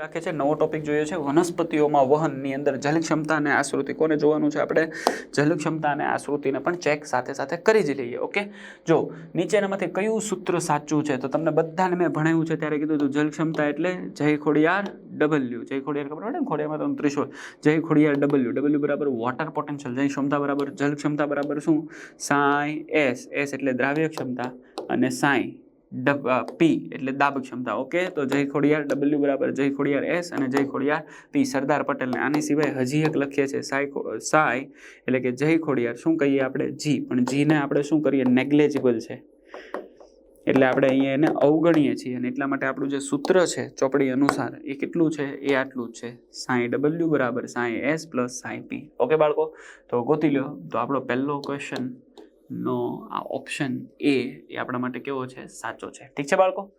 રાખે છે. નવો ટોપિક જોઈએ છે. વનસ્પતિઓમાં વહનની અંદર જલ ક્ષમતા અને આશ્રુતિ. કોને જોવાનું છે આપણે? જલ ક્ષમતા અને આશ્રુતિને પણ ચેક સાથે સાથે કરી જ લઈએ ઓકે જો નીચેનામાંથી કયું સૂત્ર સાચું છે? તો તમને બધાને મેં ભણાવ્યું છે. ત્યારે કીધું હતું જલ ક્ષમતા એટલે જય ખોડિયાર ડબલ્યુ જય ખોડિયાર ખબર પડે ને? ખોડિયારમાં તો ત્રીસો જય ખોડિયાર ડબલ્યુ ડબલ્યુ બરાબર વોટર પોટેન્શિયલ જય ક્ષમતા બરાબર. જલ ક્ષમતા બરાબર શું? સાંઈ એસ એસ એટલે દ્રાવ્ય ક્ષમતા અને સાઈ પી એટલે દાબ ક્ષમતા. ઓકે? તો જય ખોડિયાર ડબલ્યુ બરાબર જય ખોડિયાર એસ અને જય ખોડિયાર પી સરદાર પટેલને. આની સિવાય હજી એક લખીએ છીએ સાય સાય એટલે કે જય ખોડિયાર. શું કહીએ આપણે? જી પણ જીને આપણે શું કરીએ? નેગ્લેજિબલ છે. એટલે આપણે અહીંયા એને અવગણીએ છીએ અને એટલા માટે આપણું જે સૂત્ર છે ચોપડી અનુસાર એ કેટલું છે? એ આટલું જ છે. સાઈ ડબલ્યુ બરાબર psi S plus psi P okay બાળકો? તો ગોતી લો. તો આપણો પહેલો ક્વેશ્ચન નો આ ઓપ્શન એ એ આપણા માટે કેવો છે? સાચો છે. ઠીક છે બાળકો?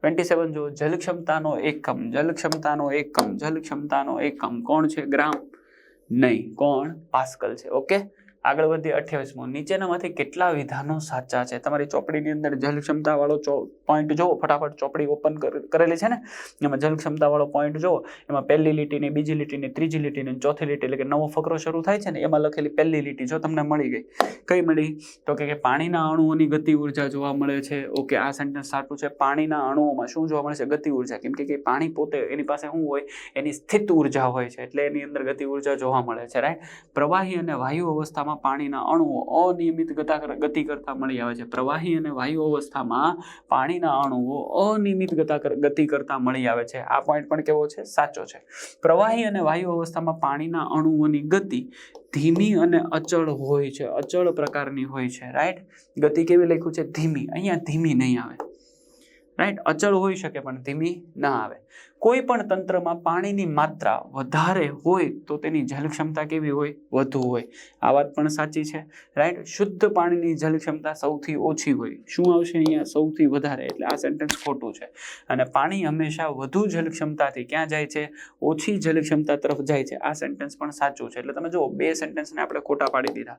ટ્વેન્ટી સેવન જો જલ ક્ષમતાનો એકમ. જલ ક્ષમતાનો એકમ. જલ ક્ષમતાનો એકમ. કોણ છે? ગ્રામ. નહીં. કોણ? પાસ્કલ છે. ઓકે? આગળ વધીએ અઠ્યાવીસમો. નીચેનામાંથી કેટલા વિધાનો સાચા છે? તમારી ચોપડીની અંદર જલ ક્ષમતાવાળો પોઈન્ટ જુઓ. ફટાફટ ચોપડી ઓપન કરેલી છે ને? એમાં જલ ક્ષમતાવાળો પોઈન્ટ જુઓ. એમાં પહેલી લીટીની, બીજી લીટીની, ત્રીજી લીટીની ચોથી લીટી, એટલે કે નવો ફકરો શરૂ થાય છે ને, એમાં લખેલી પહેલી લીટી જો તમને મળી ગઈ. કઈ મળી? તો કે પાણીના અણુઓની ગતિ ઊર્જા જોવા મળે છે. ઓકે, આ સેન્ટેન્સ સાચું છે. પાણીના અણુઓમાં શું જોવા મળે છે? ગતિ ઊર્જા. કેમ કે પાણી પોતે એની પાસે શું હોય? એની સ્થિત ઊર્જા હોય છે. એટલે એની અંદર ગતિ ઊર્જા જોવા મળે છે રાઈટ પ્રવાહી અને વાયુ અવસ્થામાં પાણીના અણુઓ અનિયમિત ગતા કરતા મળી આવે છે. પ્રવાહી અને વાયુ અવસ્થામાં પાણીના અણુઓ અનિયમિત ગતિ કરતા મળી આવે છે. આ પોઈન્ટ પણ કેવો છે? સાચો છે. પ્રવાહી અને વાયુ અવસ્થામાં પાણીના અણુઓની ગતિ ધીમી અને અચળ હોય છે. અચળ પ્રકારની હોય છે. રાઈટ ગતિ કેવી લખ્યું છે? ધીમી. અહીંયા ધીમી નહીં આવે. રાઈટ અચળ હોઈ શકે પણ ધીમી ના આવે. કોઈ પણ તંત્રમાં પાણીની માત્રા વધારે હોય તો તેની જલ ક્ષમતા કેવી હોય? વધુ હોય. આ વાત પણ સાચી છે. રાઈટ શુદ્ધ પાણીની જલ ક્ષમતા સૌથી ઓછી હોય. શું આવશે અહીંયા? સૌથી વધારે. એટલે આ સેન્ટેન્સ ખોટું છે. અને પાણી હંમેશા વધુ જલ ક્ષમતાથી ક્યાં જાય છે? ઓછી જલ ક્ષમતા તરફ જાય છે. આ સેન્ટેન્સ પણ સાચું છે. એટલે તમે જુઓ, બે સેન્ટેન્સને આપણે ખોટા પાડી દીધા.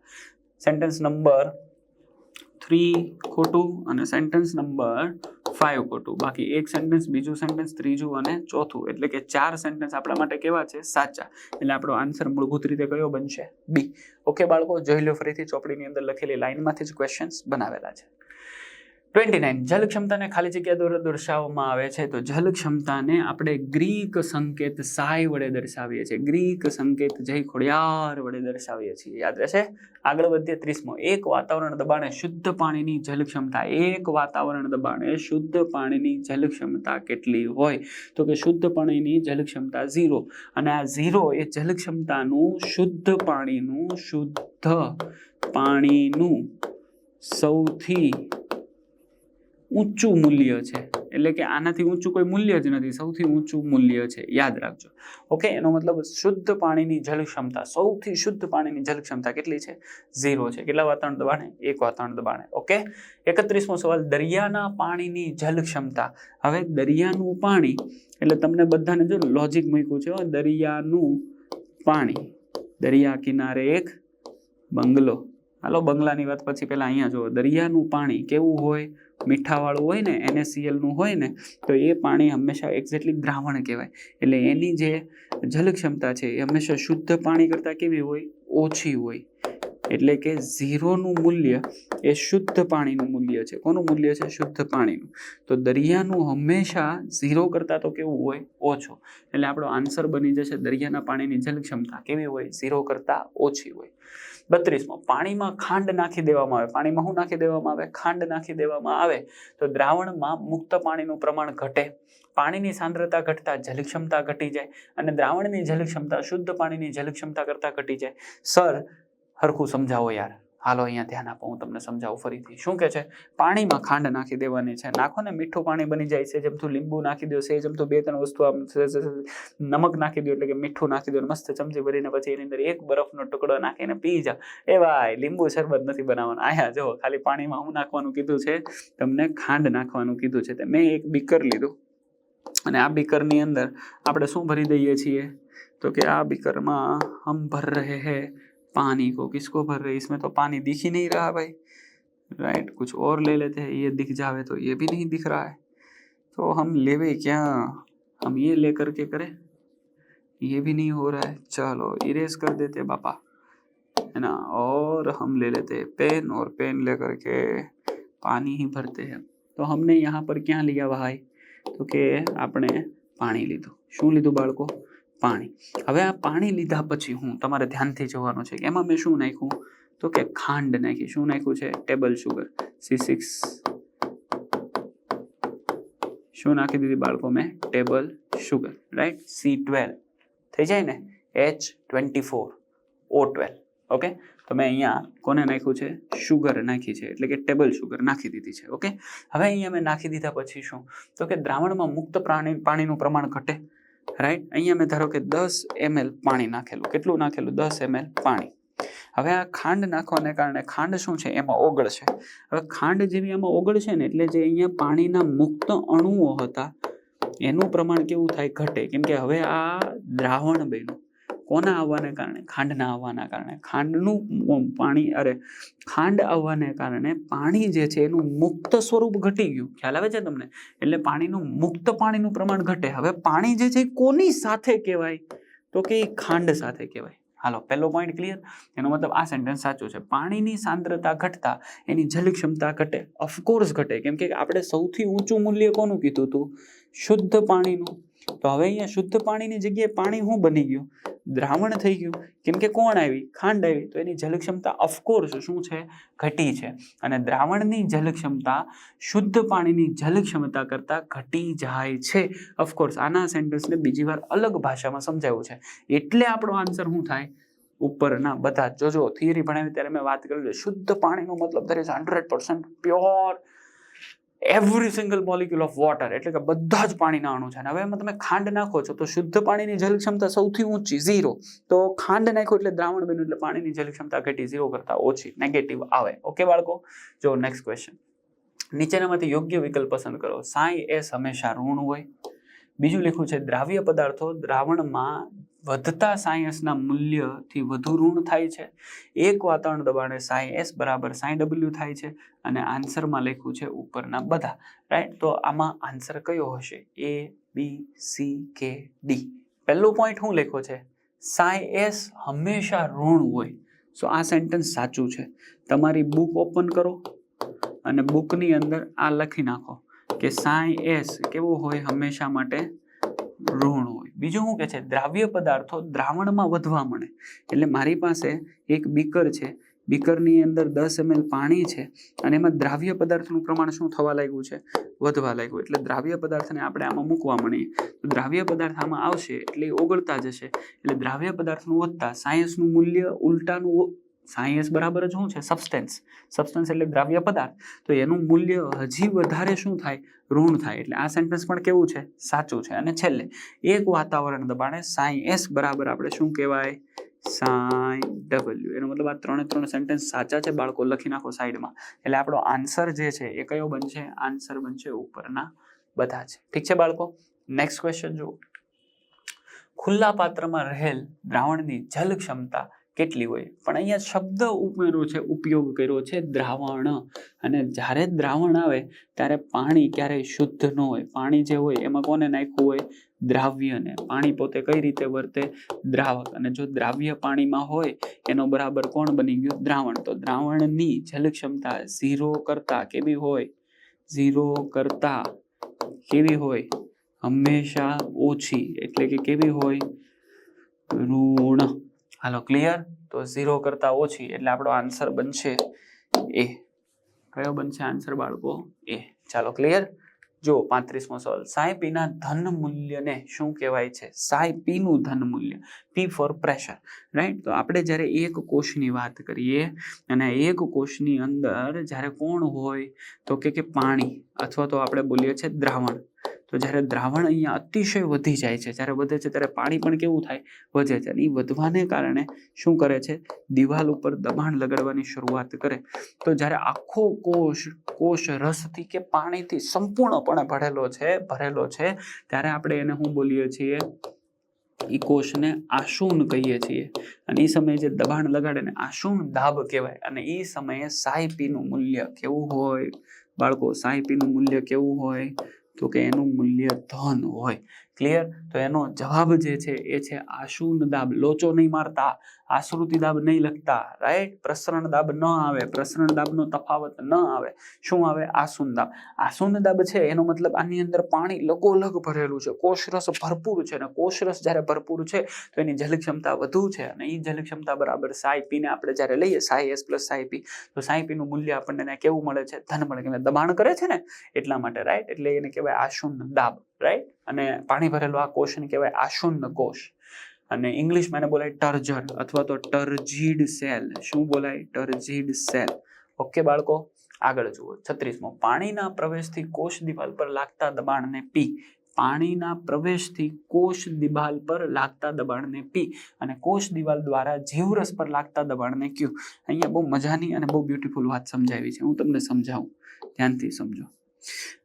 સેન્ટેન્સ નંબર થ્રી ખોટું અને સેન્ટેન્સ નંબર ફાઇવ ખોટું. બાકી એક સેન્ટેન્સ બીજું સેન્ટેન્સ ત્રીજું અને ચોથું. એટલે કે ચાર સેન્ટેન્સ આપણા માટે કેવા છે? સાચા. એટલે આપણો આન્સર મૂળભૂત રીતે કયો બનશે? બી ઓકે બાળકો, જોઈ લો ફરીથી ચોપડીની અંદર લખેલી લાઇનમાંથી જ ક્વેશ્ચન્સ બનાવેલા છે. ટ્વેન્ટી નાઇન જલ ક્ષમતાને ખાલી જગ્યા દ્વારા દર્શાવવામાં આવે છે તો જલ ક્ષમતાને આપણે ગ્રીક સંકેત સાય વડે દર્શાવીએ છીએ. ગ્રીક સંકેત જય ખોડિયાર વડે દર્શાવીએ છીએ. યાદ રહેશે? આગળ વધીએ ત્રીસમો. એક વાતાવરણ દબાણે શુદ્ધ પાણીની જલ ક્ષમતા એક વાતાવરણ દબાણે શુદ્ધ પાણીની જલ ક્ષમતા કેટલી હોય? તો કે શુદ્ધ પાણીની જલ ક્ષમતા ઝીરો. અને આ ઝીરો એ જલ ક્ષમતાનું શુદ્ધ પાણીનું શુદ્ધ પાણીનું સૌથી ઊંચું મૂલ્ય છે. એટલે કે આનાથી ઊંચું કોઈ મૂલ્ય જ નથી. સૌથી ઊંચું મૂલ્ય છે. યાદ રાખજો. ઓકે? એનો મતલબ શુદ્ધ પાણીની જળ ક્ષમતા. સૌથી શુદ્ધ પાણીની જળ ક્ષમતા કેટલી છે? ઝીરો છે. કેટલા વાતાવરણ દબાણે? એક વાતાવરણ દબાણે. ઓકે? એકત્રીસમો સવાલ, દરિયાના પાણીની જળ ક્ષમતા. હવે દરિયાનું પાણી, એટલે તમને બધાને જો લોજિક મૂક્યું છે દરિયાનું પાણી. દરિયા કિનારે એક બંગલો. હાલો, બંગલાની વાત પછી પહેલાં અહીંયા જુઓ. દરિયાનું પાણી કેવું હોય? મીઠાવાળું હોય ને એને સીએલનું હોય ને, તો એ પાણી હંમેશા એક્ઝેક્ટલી દ્રાવણ કહેવાય. એટલે એની જે જલ ક્ષમતા છે, એ હંમેશા શુદ્ધ પાણી કરતાં કેવી હોય? ઓછી હોય. એટલે કે ઝીરોનું મૂલ્ય એ શુદ્ધ પાણીનું મૂલ્ય છે. કોનું મૂલ્ય છે? શુદ્ધ પાણીનું. તો દરિયાનું હંમેશા ઝીરો કરતાં તો કેવું હોય? ઓછો. એટલે આપણો આન્સર બની જશે દરિયાના પાણીની જલ ક્ષમતા કેવી હોય? ઝીરો કરતાં ઓછી હોય. બત્રીસમો, પાણીમાં ખાંડ નાખી દેવામાં આવે. પાણીમાં શું નાખી દેવામાં આવે? ખાંડ નાખી દેવામાં આવે તો દ્રાવણમાં મુક્ત પાણીનું પ્રમાણ ઘટે. પાણીની સાંદ્રતા ઘટતા જલક્ષમતા ઘટી જાય અને દ્રાવણની જલક્ષમતા, શુદ્ધ પાણીની જલક્ષમતા કરતાં ઘટી જાય. સર, હરખું સમજાવો યાર. હાલો, અહીંયા ધ્યાન આપો, હું તમને સમજાવું ફરીથી. શું કે છે? પાણીમાં ખાંડ નાખી દેવાની છે. નાખો ને મીઠું પાણી બની જાય છે જેમતું લીંબુ નાખી દો છે જેમતું બે ત્રણ વસ્તુ આમ નમક નાખી દો એટલે કે મીઠું નાખી દો મસ્ત ચમચી ભરીને પછી એની અંદર એક બરફનો ટુકડો નાખીને પી જા. એ ભાઈ, લીંબુ શરબત નથી બનાવવાનું. આયા જો, ખાલી પાણીમાં હું નાખવાનું કીધું છે, તમને ખાંડ નાખવાનું કીધું છે. મેં એક બીકર લીધું. અને આ બીકરની અંદર આપણે શું ભરી દઈએ છીએ? તો કે આ બીકરમાં હમ ભર રહે हैं पानी को किसको भर रहे हैं? इसमें तो पानी दिख ही नहीं रहा भाई राइट कुछ और ले लेते हैं ये दिख जावे तो ये भी नहीं दिख रहा है तो हम लेवे क्या हम ये लेकर के करें ये भी नहीं हो रहा है चलो इरेज कर देते हैं पापा है ना और हम ले लेते हैं पेन और पेन लेकर के पानी ही भरते हैं તો हमने यहाँ पर ક્યાં लिया ભાઈ તો કે આપણે પાણી લીધું શું લીધું બાળકો પાણી. હવે આ પાણી લીધા પછી હું તમારે ધ્યાનથી જોવાનું છે કે એમાં મેં શું નાખ્યું? તો કે ખાંડ નાખી. શું નાખ્યું છે? ટેબલ શુગર સી સિક્સ શું નાખી દીધી બાળકો મેં? Table sugar right C twelve થઈ જાય ને? H twenty four O twelve okay તો મેં અહીંયા કોને નાખ્યું છે? શુગર નાખી છે. એટલે કે ટેબલ શુગર નાખી દીધી છે. ઓકે હવે અહીંયા મેં નાખી દીધા પછી શું? તો કે દ્રાવણમાં મુક્ત પ્રાણી પાણીનું પ્રમાણ ઘટે. રાઈટ અહીંયા મેં ધારો કે દસ એમએલ પાણી નાખેલું. કેટલું નાખેલું? દસ એમએલ પાણી. હવે આ ખાંડ નાખવાને કારણે ખાંડ શું છે? એમાં ઓગળશે હવે ખાંડ જેવી આમાં ઓગળશે ને, એટલે જે અહીંયા પાણીના મુક્ત અણુઓ હતા, એનું પ્રમાણ કેવું થાય? ઘટે. કેમ કે હવે આ દ્રાવણ બન્યું. કોના આવવાને કારણે? ખાંડના આવવાના કારણે. ખાંડનું પાણી, અરે, ખાંડ આવવાને કારણે પાણી જે છે એનું મુક્ત સ્વરૂપ ઘટી ગયું. ખ્યાલ આવે છે તમને? એટલે પાણીનું મુક્ત પાણીનું પ્રમાણ ઘટે. હવે પાણી જે છે કોની સાથે કહેવાય? તો કે ખાંડ સાથે કહેવાય. હાલો, પહેલો પોઈન્ટ ક્લિયર એનો મતલબ આ સેન્ટેન્સ સાચું છે. પાણીની સાંદ્રતા ઘટતા એની જલ ક્ષમતા ઘટે ઓફકોર્સ ઘટે. કેમ કે આપણે સૌથી ઊંચું મૂલ્ય કોનું કીધું હતું શુદ્ધ પાણીનું. તો હવે અહીંયા શુદ્ધ પાણીની જગ્યાએ પાણી શું બની ગયું? દ્રાવણ થઈ ગયું. કેમ કે કોણ આવી? ખાંડ આવી. તો એની જલ ક્ષમતા ઓફકોર્સ શું છે? ઘટી છે. અને દ્રાવણની જલ ક્ષમતા શુદ્ધ પાણીની જલ ક્ષમતા કરતાં ઘટી જાય છે. ઓફકોર્સ આના સેન્ટેન્સને બીજી વાર અલગ ભાષામાં સમજાવ્યું છે. એટલે આપણો આન્સર શું થાય? ઉપરના બધા. જોજો થિયરી ભણાવી ત્યારે મેં વાત કરી શુદ્ધ પાણીનો મતલબ દરેક hundred percent pure every single molecule of water એટલે કે બધા જ પાણીના અણુ છે. અને હવે એમાં તમે ખાંડ નાખો છો, તો શુદ્ધ પાણીની જલ ક્ષમતા સૌથી ઊંચી ઝીરો તો ખાંડ નાખો એટલે દ્રાવણ બન્યું એટલે પાણીની જલ ક્ષમતા ઘટી ઝીરો કરતાં ઓછી નેગેટિવ આવે. ઓકે બાળકો? જો નેક્સ્ટ ક્વેશ્ચન નીચેનામાંથી યોગ્ય વિકલ્પ પસંદ કરો. સાંઈ એસ હંમેશા ઋણ હોય. બીજું લખ્યું છે, દ્રાવ્ય પદાર્થો દ્રાવણમાં વધતા સાયન્સના મૂલ્યથી વધુ ઋણ થાય છે. એક વાતાવરણ દબાણે સાય એસ બરાબર સાય ડબલ્યુ થાય છે અને આન્સરમાં લખ્યું છે ઉપરના બધા. રાઈટ તો આમાં આન્સર કયો હશે? એ બી સી કે ડી પહેલો પોઈન્ટ શું લખ્યો છે? સાય એસ હંમેશા ઋણ હોય. સો આ સેન્ટેન્સ સાચું છે. તમારી બુક ઓપન કરો અને બુકની અંદર આ લખી નાખો કે સાય એસ કેવું હોય હંમેશા માટે? ઋણ હોય. બીજું શું કે છે? દ્રાવ્ય પદાર્થો દ્રાવણમાં વધવા મળે. એટલે મારી પાસે એક બીકર છે. બીકરની અંદર દસ એમએલ પાણી છે અને એમાં દ્રાવ્ય પદાર્થનું પ્રમાણ શું થવા લાગ્યું છે? વધવા લાગ્યું. એટલે દ્રાવ્ય પદાર્થને આપણે આમાં મૂકવા મળીએ. તો દ્રાવ્ય પદાર્થ આમાં આવશે એટલે ઓગળતા જશે. એટલે દ્રાવ્ય પદાર્થનું વધતા સાયન્સનું મૂલ્ય ઉલટાનું સાયન્સ બરાબર જ શું છે? સબસ્ટેન્સ. સબસ્ટન્સ એટલે દ્રાવ્ય પદાર્થ. તો એનું મૂલ્ય હજી વધારે શું થાય? ઋણ થાય. એટલે આ સેન્ટેન્સ પણ કેવું છે? સાચું છે. અને છેલ્લે, એક વાતાવરણ દબાણે સાયન્સ બરાબર આપણે શું કહેવાય? સાઈ ડબલ્યુ એનો મતલબ આ ત્રણે ત્રણ સેન્ટેન્સ સાચા છે, બાળકો લખી નાખો સાઈડમાં. એટલે આપણો આન્સર જે છે એ કયો બનશે? આન્સર બનશે ઉપરના બધા છે ઠીક છે બાળકો? નેક્સ્ટ ક્વેશ્ચન જુઓ. ખુલ્લા પાત્રમાં રહેલ દ્રાવણની જલ ક્ષમતા કેટલી હોય? પણ અહીંયા શબ્દ ઉમેરો છે, ઉપયોગ કર્યો છે, દ્રાવણ. અને જ્યારે દ્રાવણ આવે, ત્યારે પાણી ક્યારેય શુદ્ધ ન હોય. પાણી જે હોય, એમાં કોને નાખ્યું હોય? દ્રાવ્યને. પાણી પોતે કઈ રીતે વર્તે? દ્રાવક. અને જો દ્રાવ્ય પાણીમાં હોય, એનો બરાબર કોણ બની ગયું? દ્રાવણ. તો દ્રાવણની જલ ક્ષમતા ઝીરો કરતા કેવી હોય? ઝીરો કરતા કેવી હોય? હંમેશા ઓછી. એટલે કે કેવી હોય? ઋણ. હાલો ક્લિયર તો ઝીરો કરતાં ઓછી એટલે આપણો આન્સર બનશે એ કયો બનશે આન્સર બાળકો? એ ચાલો ક્લિયર જો પાંત્રીસમો સવાલ. સાય પીના ધન મૂલ્યને શું કહેવાય છે? સાય પીનું ધન મૂલ્ય. પી ફોર પ્રેશર રાઈટ તો આપણે જ્યારે એક કોષની વાત કરીએ અને એક કોષની અંદર જ્યારે કોણ હોય તો કે પાણી, અથવા તો આપણે બોલીએ છીએ દ્રાવણ. તો જ્યારે દ્રાવણ અહીંયા અતિશય વધી જાય છે, જ્યારે વધે છે ત્યારે પાણી પણ કેવું થાય? વધે છે. અને એ વધવાને કારણે શું કરે છે? દિવાલ ઉપર દબાણ લગાડવાની શરૂઆત કરે. તો જ્યારે આખો કોષ કોષ રસથી કે પાણીથી સંપૂર્ણપણે ભરેલો છે ભરેલો છે, ત્યારે આપણે એને શું બોલીએ છીએ? એ કોષને આશુન કહીએ છીએ. અને એ સમયે જે દબાણ લગાડે ને આશુન દાબ કહેવાય. અને એ સમયે સાયપીનું મૂલ્ય કેવું હોય? બાળકો સાયપીનું મૂલ્ય કેવું હોય? તો કે એનું મૂલ્ય ધન હોય. ક્લિયર તો એનો જવાબ જે છે એ છે આશુન દાબ. લોચો નહીં મારતા, આશ્રુતિ દાબ નહીં લખતા રાઈટ પ્રસરણ દાબ ન આવે, પ્રસરણ દાબનો તફાવત ન આવે. શું આવે? આસુન દાબ. આસુન દાબ છે એનો મતલબ આની અંદર પાણી લગોલગ ભરેલું છે, કોષરસ ભરપૂર છે અને કોષરસ જ્યારે ભરપૂર છે, તો એની જલ ક્ષમતા વધુ છે અને એ જલ ક્ષમતા બરાબર સાઈ પીને આપણે જ્યારે લઈએ psi S plus psi P તો સાઈ પીનું મૂલ્ય આપણને કેવું મળે છે? ધન મળે કે દબાણ કરે છે ને? એટલા માટે રાઈટ એટલે એને કહેવાય આસુન દાબ. રાઈટ અને પાણી ભરેલો આ કોષને કહેવાય આશુન્ન કોષ. અને ઇંગ્લિશમાં એને બોલાય ટર્જટ અથવા તો ટર્જીડ સેલ. શું બોલાય? ટર્જીડ સેલ. ઓકે બાળકો, આગળ જુઓ. છત્રીસમો. પાણીના પ્રવેશથી કોષ દિવાલ પર લાગતા દબાણને પી પાણીના પ્રવેશથી કોષ દિવાલ પર લાગતા દબાણને પી અને કોષ દિવાલ દ્વારા જીવરસ પર લાગતા દબાણને ક્યુ અહીંયા બહુ મજાની અને બહુ બ્યુટીફુલ વાત સમજાવી છે. હું તમને સમજાવું. ધ્યાનથી સમજો.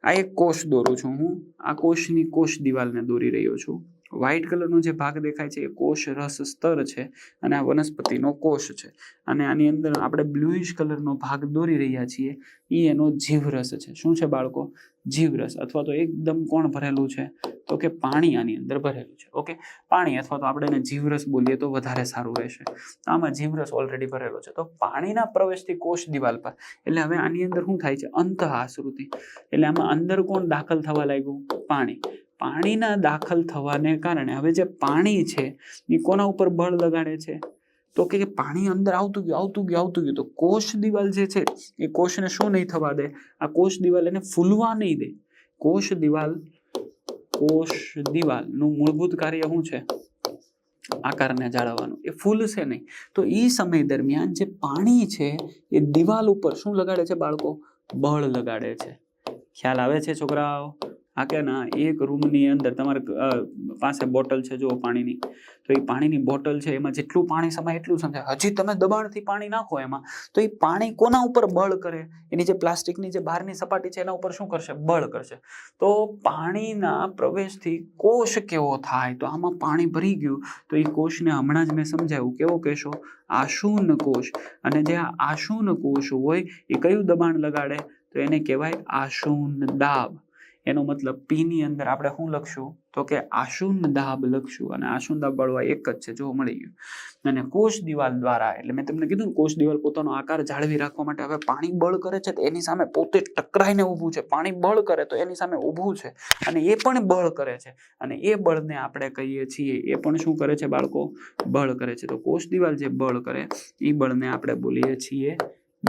આ એક કોષ દોરું છું હું. આ કોષની કોષ દિવાલને દોરી રહ્યો છું. વ્હાઇટ કલરનો જે ભાગ દેખાય છે એ કોષ રસ સ્તર છે અને આ વનસ્પતિનો કોષ છે. અને આની અંદર આપણે બ્લુઇશ કલરનો ભાગ દોરી રહ્યા છીએ. એ એનો જીવરસ છે. શું છે બાળકો? જીવરસ અથવા તો એકદમ કોણ ભરેલું છે? તો કે પાણી આની અંદર ભરેલું છે. ઓકે? પાણી અથવા તો આપણે એને જીવરસ બોલીએ તો વધારે સારું રહેશે. તો આમાં જીવરસ ઓલરેડી ભરેલો છે. તો પાણીના પ્રવેશથી કોષ દિવાલ પર. એટલે હવે આની અંદર શું થાય છે? અંત આશ્રુતિ એટલે આમાં અંદર કોણ દાખલ થવા લાગ્યું? પાણી. પાણીના દાખલ થવાને કારણે હવે જે પાણી છે, એ કોના ઉપર બળ લગાડે છે? તો કે પાણી અંદર આવતું ગયું આવતું ગયું આવતું ગયું. તો કોષ દિવાલ જે છે, એ કોષને શું નહીં થવા દે? આ કોષ દિવાલ એને ફૂલવા નહીં દે. કોષ દિવાલ, કોષ દિવાલનું મૂળભૂત કાર્ય શું છે? આકારને જાળવવાનું. એ ફૂલશે નહીં. તો એ સમય દરમિયાન જે પાણી છે, એ દિવાલ ઉપર શું લગાડે છે બાળકો? બળ લગાડે છે. ખ્યાલ આવે છે છોકરાઓ? હા કે ના, એક રૂમની અંદર તમારે પાસે બોટલ છે, જુઓ પાણીની. તો એ પાણીની બોટલ છે, એમાં જેટલું પાણી સમાય એટલું સમજાય. હજી તમે દબાણથી પાણી નાખો એમાં, તો એ પાણી કોના ઉપર બળ કરે? એની જે પ્લાસ્ટિકની જે બહારની સપાટી છે, એના ઉપર શું કરશે? બળ કરશે. તો પાણીના પ્રવેશથી કોષ કેવો થાય? તો આમાં પાણી ભરી ગયું. તો એ કોષને હમણાં જ મેં સમજાવ્યું. કેવો કહેશો આશુન કોષ. અને જે આશુન કોષ હોય, એ કયું દબાણ લગાડે? તો એને કહેવાય આશુન દાબ. એનો મતલબ પી ની અંદર આપણે શું લખશું? તો કે આશુન દાબ લખશું અને આશુન દાબ વાળું એક જ છે, જો મળી ગયું. અને કોષ દિવાલ દ્વારા, એટલે મેં તમને કીધું કોષ દિવાલ પોતાનો આકાર જાળવી રાખવા માટે હવે પાણી બળ કરે છે, તો એની સામે પોતે ટકરાઈને ઊભું છે. પાણી બળ કરે તો એની સામે ઊભું છે અને એ પણ બળ કરે છે. અને એ બળને આપણે કહીએ છીએ, એ પણ શું કરે છે બાળકો? બળ કરે છે. તો કોષ દિવાલ જે બળ કરે એ બળને આપણે બોલીએ છીએ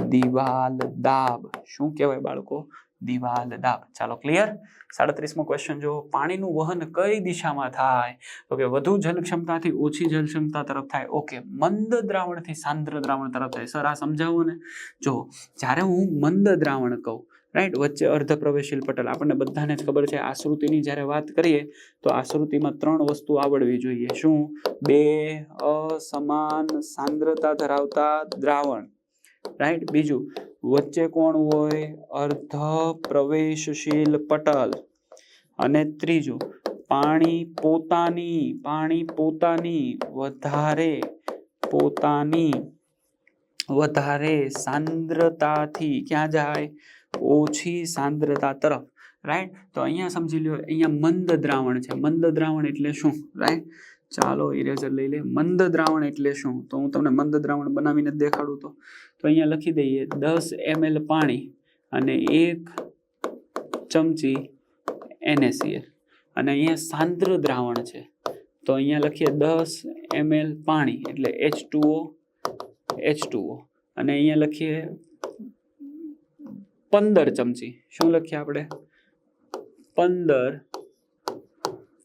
દિવાલ દાબ. શું કહેવાય બાળકો? દિવાલ દાબ ચાલો ક્લિયર સાડત્રીસમો ક્વેશ્ચન જો પાણીનું વહન કઈ દિશામાં થાય? તો કે વધુ જલ ક્ષમતાથી ઓછી જલ ક્ષમતા તરફ થાય. ઓકે, મંદ દ્રાવણથી સાંદ્ર દ્રાવણ તરફ થાય. સર, આ સમજાવો ને. જો, જ્યારે હું મંદ દ્રાવણ કહું રાઈટ વચ્ચે અર્ધ પ્રવેશીલ પટલ. આપણને બધાને જ ખબર છે આશ્રુતિની જ્યારે વાત કરીએ, તો આશ્રુતિમાં ત્રણ વસ્તુ આવડવી જોઈએ. શું? બે અસમાન સાંદ્રતા ધરાવતા દ્રાવણ. રાઈટ બીજું વચ્ચે કોણ હોય? અર્ધ પ્રવેશશીલ પટલ. અને ત્રીજું, પાણી પોતાની પાણી પોતાની, વધારે પોતાની, વધારે સાંદ્રતાથી ક્યાં જાય? ઓછી સાંદ્રતા તરફ. રાઈટ તો અહીંયા સમજી લ્યો, અહીંયા મંદ દ્રાવણ છે. મંદ દ્રાવણ એટલે શું? રાઈટ ચાલો ઇરેઝર લઈ લે. મંદ દ્રાવણ એટલે શું? તો હું તમને મંદ દ્રાવણ બનાવીને દેખાડું તો. તો અહીંયા લખી દઈએ, દસ એમએલ પાણી અને એક ચમચી એનએસીએલ અને અહીંયા સાંદ્ર દ્રાવણ છે. તો અહીંયા લખીએ દસ એમએલ પાણી એટલે એચ ટુઓ એચ ટુઓ અને અહીંયા લખીએ પંદર ચમચી. શું લખીએ આપણે? પંદર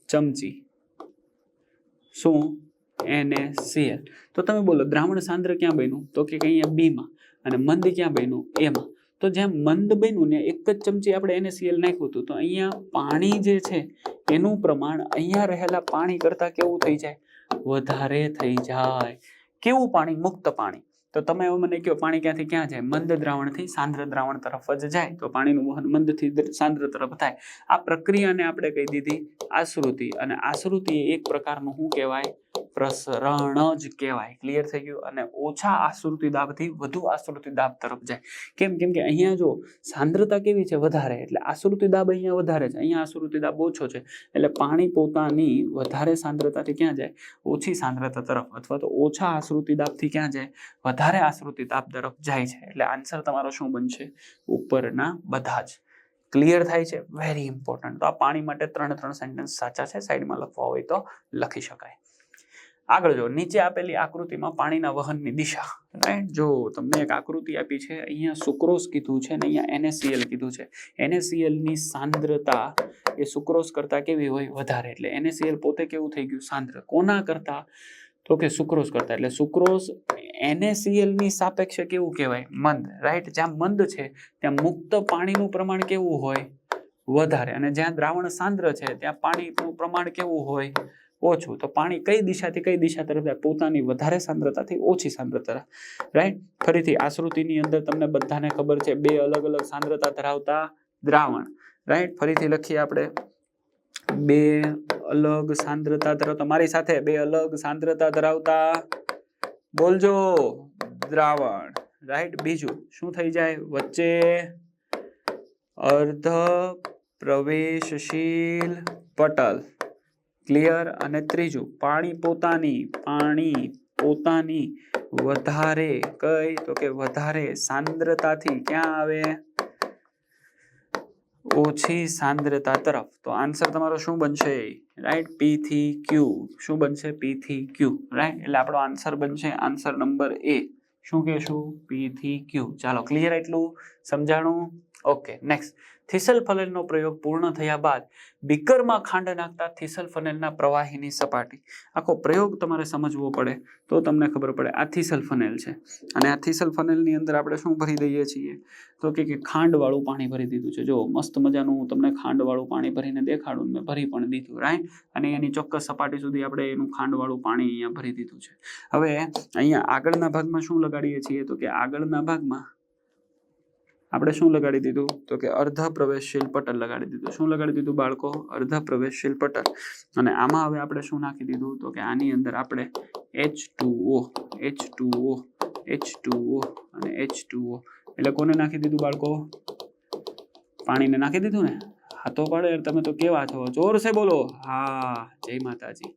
ચમચી. શું? NaCl તો તમે બોલો દ્રાવણ સાંદ્ર ક્યાં બન્યું? તો કે અહીંયા બીમાં અને મંદ ક્યાં બન્યું? એમાં તો જ્યાં મંદ બન્યું ને એક જ ચમચી આપણે NaCl નાખ્યું હતું, તો અહીંયા પાણી જે છે, એનું પ્રમાણ અહીંયા રહેલા પાણી કરતાં કેવું થઈ જાય? વધારે થઈ જાય. કેવું પાણી? મુક્ત પાણી. તો તમે એવું મને કહો, પાણી ક્યાંથી ક્યાં જાય? મંદ દ્રાવણથી સાંદ્ર દ્રાવણ તરફ જ જાય. તો પાણીનું વહન મંદથી સાંદ્ર તરફ થાય. આ પ્રક્રિયાને આપણે કહી દીધી આશ્રુતિ. અને આશ્રુતિ એક પ્રકારનું શું કહેવાય? પ્રસરણ જ કહેવાય. ક્લિયર થઈ ગયું? અને ઓછા આશ્રુતિ દાબથી વધુ આશ્રુતિ દાબ તરફ જાય. કેમ? કેમ કે અહીંયા જો સાંદ્રતા કેવી છે? વધારે. એટલે આશ્રુતિ દાબ અહીંયા વધારે છે. અહીંયા આશ્રુતિ દાબ ઓછો છે. એટલે પાણી પોતાની વધારે સાંદ્રતાથી ક્યાં જાય? ઓછી સાંદ્રતા તરફ. અથવા તો ઓછા આશ્રુતિ દાબથી ક્યાં જાય? વધારે આશ્રુતિ તાપ તરફ જાય છે. એટલે આન્સર તમારો શું બનશે? ઉપરના બધા જ. ક્લિયર થાય છે? વેરી ઇમ્પોર્ટન્ટ તો આ પાણી માટે ત્રણ ત્રણ સેન્ટેન્સ સાચા છે. સાઈડમાં લખવા હોય તો લખી શકાય. આગળ જો, નીચે આપેલી આકૃતિમાં પાણીના વહનની દિશા. રાઈટ જો તમને એક આકૃતિ આપી છે, અહીંયા સુક્રોસ કીધું છે ને અહીંયા એનએસીએલ કીધું છે. એનએસીએલની સાંદ્રતા એ સુક્રોસ કરતા કેવી હોય? વધારે. એટલે એનએસીએલ પોતે કેવું થઈ ગયું? સાંદ્ર. કોના કરતા? તો કે સુક્રોઝ કરતા. એટલે સુક્રોઝ એનએસીએલની સાપેક્ષે કેવું કહેવાય? મંદ રાઈટ જ્યાં મંદ છે, ત્યાં મુક્ત પાણીનું પ્રમાણ કેવું હોય? વધારે. અને જ્યાં દ્રાવણ સાંદ્ર છે, ત્યાં પાણીનું પ્રમાણ કેવું હોય? ઓછું. તો પાણી કઈ દિશાથી, કઈ દિશા તરફ પોતાની વધારે સાંદ્રતાથી ઓછી સાંદ્રતા. રાઈટ ફરીથી આશ્રુતિની અંદર તમને બધાને ખબર છે, બે અલગ અલગ સાંદ્રતા ધરાવતા દ્રાવણ. રાઈટ ફરીથી લખીએ આપણે. બે અલગ સાંદ્રતા ધરાવતા, મારી સાથે બે અલગ સાંદ્રતા ધરાવતા. બોલજો, દ્રાવણ. રાઈટ? બીજું, શું થઈ જાય? વચ્ચે અર્ધ પ્રવેશશીલ પટલ. ક્લિયર? અને ત્રીજું, પાણી પોતાની પાણી પોતાની વધારે. કઈ? તો કે વધારે સાંદ્રતાથી ક્યાં આવે? ઓછી સાંદ્રતા તરફ. તો આન્સર તમારો શું બનશે? રાઈટ પી થી ક્યુ શું બનશે? પી થી ક્યુ રાઈટ એટલે આપણો આન્સર બનશે આન્સર નંબર એ શું કહેશું? પી થી ક્યુ ચાલો ક્લિયર એટલું? સમજાણું? ઓકે નેક્સ્ટ થીસલ ફનેલનો પ્રયોગ પૂર્ણ થયા બાદ બીકરમાં ખાંડ નાખતા થીસલ ફનેલના પ્રવાહીની સપાટી. આખો પ્રયોગ તમારે સમજવો પડે તો તમને ખબર પડે. આ થીસલ ફનેલ છે. અને આ થીસલ ફનેલની અંદર આપણે શું ભરી દઈએ છીએ? તો કે ખાંડવાળું પાણી ભરી દીધું છે. જો, મસ્ત મજાનું હું તમને ખાંડવાળું પાણી ભરીને દેખાડું મેં ભરી પણ દીધું રાઈટ અને એની ચોક્કસ સપાટી સુધી આપણે એનું ખાંડવાળું પાણી અહીંયા ભરી દીધું છે. હવે અહીંયા આગળના ભાગમાં શું લગાડીએ છીએ? તો કે આગળના ભાગમાં આપણે શું લગાડી દીધું? તો કે અર્ધ પ્રવેશશીલ પટલ લગાડી દીધું. શું લગાડી દીધું બાળકો? અર્ધ પ્રવેશશીલ પટલ. અને આમાં હવે આપણે શું નાખી દીધું? તો કે આની અંદર આપણે H two O H two O H two O અને એચ ટુ ઓ એટલે કોને નાખી દીધું બાળકો? પાણીને નાખી દીધું ને? હાથો તો પડે તમે તો કેવા છો? જોર છે બોલો. હા, જય માતાજી.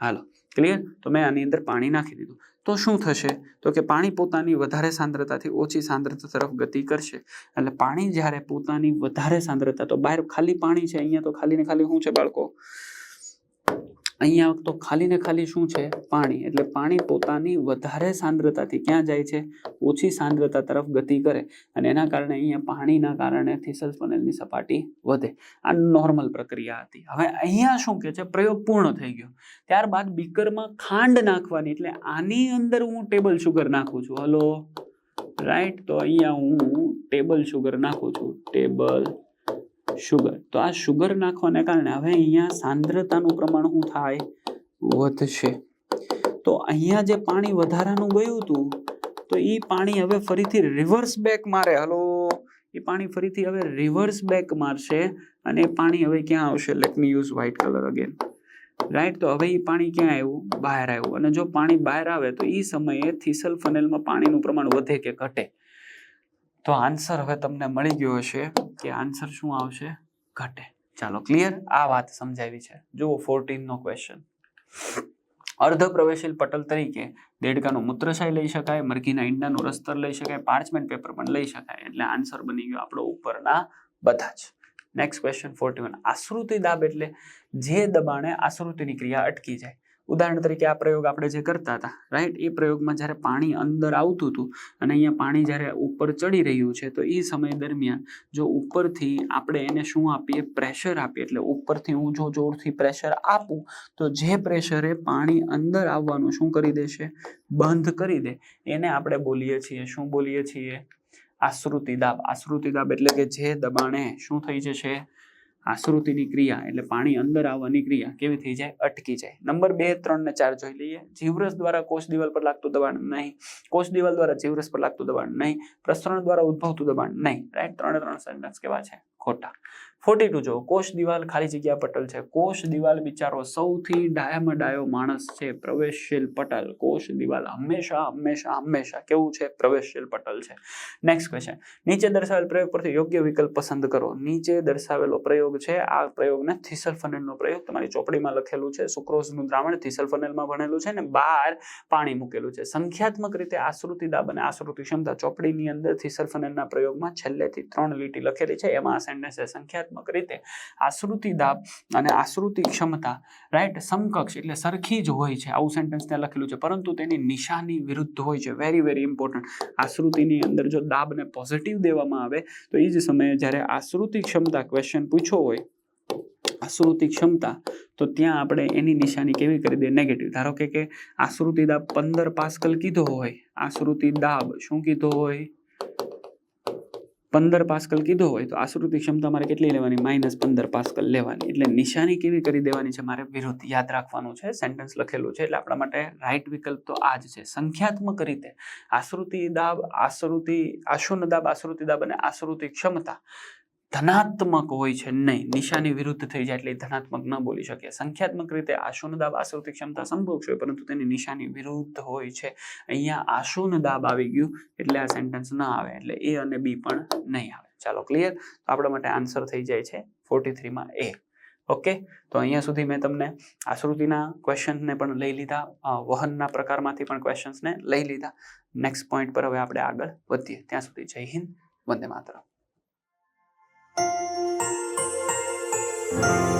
હાલો ક્લિયર તો મેં આની અંદર પાણી નાખી દીધું. તો શું થશે? તો કે પાણી પોતાની વધારે સાંદ્રતાથી ઓછી સાંદ્રતા તરફ ગતિ કરશે. એટલે પાણી જ્યારે પોતાની વધારે સાંદ્રતા, તો બહાર ખાલી પાણી છે, અહીંયા તો ખાલી ને ખાલી શું છે બાળકો? અહીંયા તો ખાલી ને ખાલી શું છે? પાણી. એટલે પાણી પોતાની વધારે સાંદ્રતાથી ક્યાં જાય છે? ઓછી સાંદ્રતા તરફ ગતિ કરે અને એના કારણે અહીંયા પાણીના કારણે થિસલ ફનેલની સપાટી વધે. આ નોર્મલ પ્રક્રિયા હતી. હવે અહીંયા શું કે છે? પ્રયોગ પૂર્ણ થઈ ગયો. ત્યારબાદ બીકરમાં ખાંડ નાખવાની. એટલે આની અંદર હું ટેબલ શુગર નાખું છું. હલો? રાઈટ? તો અહીંયા હું ટેબલ શુગર નાખું છું. ટેબલ શુગર તો આ શુગર નાખવાને કારણે હવે અહીંયા સાંદ્રતાનું પ્રમાણ શું થાય? વધશે. તો અહીંયા જે પાણી વધારાનું ગયું હતું, તો એ પાણી હવે ફરીથી રિવર્સ બેક મારે. હલો એ પાણી ફરીથી હવે રિવર્સ બેક મારશે અને એ પાણી હવે ક્યાં આવશે? Let me use white colour again right તો હવે એ પાણી ક્યાં આવ્યું? બહાર આવ્યું. અને જો પાણી બહાર આવે, તો એ સમયે થીસલ ફનેલમાં પાણીનું પ્રમાણ વધે કે ઘટે? તો આન્સર હવે તમને મળી ગયો હશે કે આન્સર શું આવશે? ઘટે. ચાલો ક્લિયર આ વાત સમજાવી છે. જુઓ ફોર્ટીન નો ક્વેશ્ચન અર્ધ પ્રવેશીલ પટલ તરીકે દેડકાનું મૂત્રશાય લઈ શકાય, મરઘીના ઈંડાનું રસ્તર લઈ શકાય પાર્ચમેન્ટ પેપર પણ લઈ શકાય. એટલે આન્સર બની ગયો આપણો ઉપરના બધા જ. નેક્સ્ટ ક્વેશ્ચન ફોર્ટી વન આશ્રુતિ દાબ એટલે જે દબાણે આશ્રુતિની ક્રિયા અટકી જાય. ઉદાહરણ તરીકે આ પ્રયોગ આપણે જે કરતા હતા રાઈટ એ પ્રયોગમાં જ્યારે પાણી અંદર આવતું હતું અને અહીંયા પાણી જ્યારે ઉપર ચડી રહ્યું છે, તો એ સમય દરમિયાન જો ઉપરથી આપણે એને શું આપીએ? પ્રેશર આપીએ. એટલે ઉપરથી હું જો જોરથી પ્રેશર આપું, તો જે પ્રેશરે પાણી અંદર આવવાનું શું કરી દેશે? બંધ કરી દે. એને આપણે બોલીએ છીએ, શું બોલીએ છીએ? આશ્રુતિ દાબ. આશ્રુતિ દાબ એટલે કે જે દબાણે શું થઈ જશે? આશ્રુતિની ક્રિયા એટલે પાણી અંદર આવવાની ક્રિયા કેવી થઈ જાય? અટકી જાય. નંબર બે, ત્રણ ને ચાર જોઈ લઈએ. જીવરસ દ્વારા કોષ દિવાલ પર લાગતું દબાણ નહીં. કોષ દિવાલ દ્વારા જીવરસ પર લાગતું દબાણ નહીં. પ્રસરણ દ્વારા ઉદભવતું દબાણ નહીં. રાઈટ ત્રણે ત્રણ સેન્ટેન્સ કેવા છે? ખોટા. ફોર્ટી ટુ જો, કોષ દિવાલ ખાલી જગ્યા પટલ છે. કોષ દિવાલ બિચારો સૌથી ડાયામાં ડાયો માણસ છે, પ્રવેશશીલ પટલ. કોષ દિવાલ હંમેશા હંમેશા હંમેશા કેવું છે? પ્રવેશશીલ પટલ છે. નેક્સ્ટ ક્વેશ્ચન નીચે દર્શાવેલ પ્રયોગ પરથી યોગ્ય વિકલ્પ પસંદ કરો. નીચે દર્શાવેલો પ્રયોગ છે. આ પ્રયોગને થીસલ ફનેલનો પ્રયોગ તમારી ચોપડીમાં લખેલું છે. સુક્રોઝનું દ્રાવણ થિસલ ફનેલમાં ભણેલું છે ને બહાર પાણી મૂકેલું છે. સંખ્યાત્મક રીતે આશ્રુતિ દાબ અને આશ્રુતિ ક્ષમતા ચોપડીની અંદર થિસલ ફનેલના પ્રયોગમાં છેલ્લેથી ત્રણ લીટી લખેલી છે. એમાં આ છે. સંખ્યાત્મક રીતે આશ્રુતિ દાબ અને આશ્રુતિ ક્ષમતા રાઈટ સમકક્ષ એટલે સરખી જ હોય છે. આવું સેન્ટેન્સ ત્યાં લખેલું છે. પરંતુ તેની નિશાની વિરુદ્ધ હોય છે. વેરી વેરી ઇમ્પોર્ટન્ટ આશ્રુતિની અંદર જો દાબને પોઝિટિવ દેવામાં આવે, તો એ જ સમયે જ્યારે આશ્રુતિ ક્ષમતા ક્વેશ્ચન પૂછ્યો હોય, આશ્રુતિ ક્ષમતા, તો ત્યાં આપણે એની નિશાની કેવી કરી દે નેગેટિવ ધારો કે આશ્રુતિ દાબ પંદર પાસ્કલ કીધો હોય. આશ્રુતિ દાબ શું કીધો હોય? પંદર પાસ્કલ કીધો હોય તો આશ્રુતિ ક્ષમતા મારે કેટલી લેવાની? માઇનસ પંદર પાસ્કલ લેવાની. એટલે નિશાની કેવી કરી દેવાની છે મારે વિરુદ્ધ યાદ રાખવાનું છે સેન્ટેન્સ લખેલું છે. એટલે આપણા માટે રાઈટ વિકલ્પ તો આ જ છે. સંખ્યાત્મક રીતે આશ્રુતિ દાબ, આશ્રુતિ, આશુન દાબ, આશ્રુતિ દાબ અને આશ્રુતિ ક્ષમતા. ધનાત્મક હોય છે. નહીં, નિશાની વિરુદ્ધ થઈ જાય એટલે ધનાત્મક ન બોલી શકે. સંખ્યાત્મક રીતે આશુન દાબ આશ્રુતિ ક્ષમતા સમકક્ષ હોય, પરંતુ તેની નિશાની વિરુદ્ધ હોય છે. અહીંયા આશુન દાબ આવી ગયું એટલે આ સેન્ટેન્સ ન આવે, એટલે એ અને બી પણ નહીં આવે. ચાલો ક્લિયર તો આપણા માટે આન્સર થઈ જાય છે ફોર્ટી થ્રીમાં એ ઓકે તો અહીંયા સુધી મેં તમને આશ્રુતિના ક્વેશ્ચનને પણ લઈ લીધા વહનના પ્રકારમાંથી પણ ક્વેશ્ચન્સને લઈ લીધા. નેક્સ્ટ પોઈન્ટ પર હવે આપણે આગળ વધીએ. ત્યાં સુધી જય હિન્દ, વંદે માતરમ. Thank you.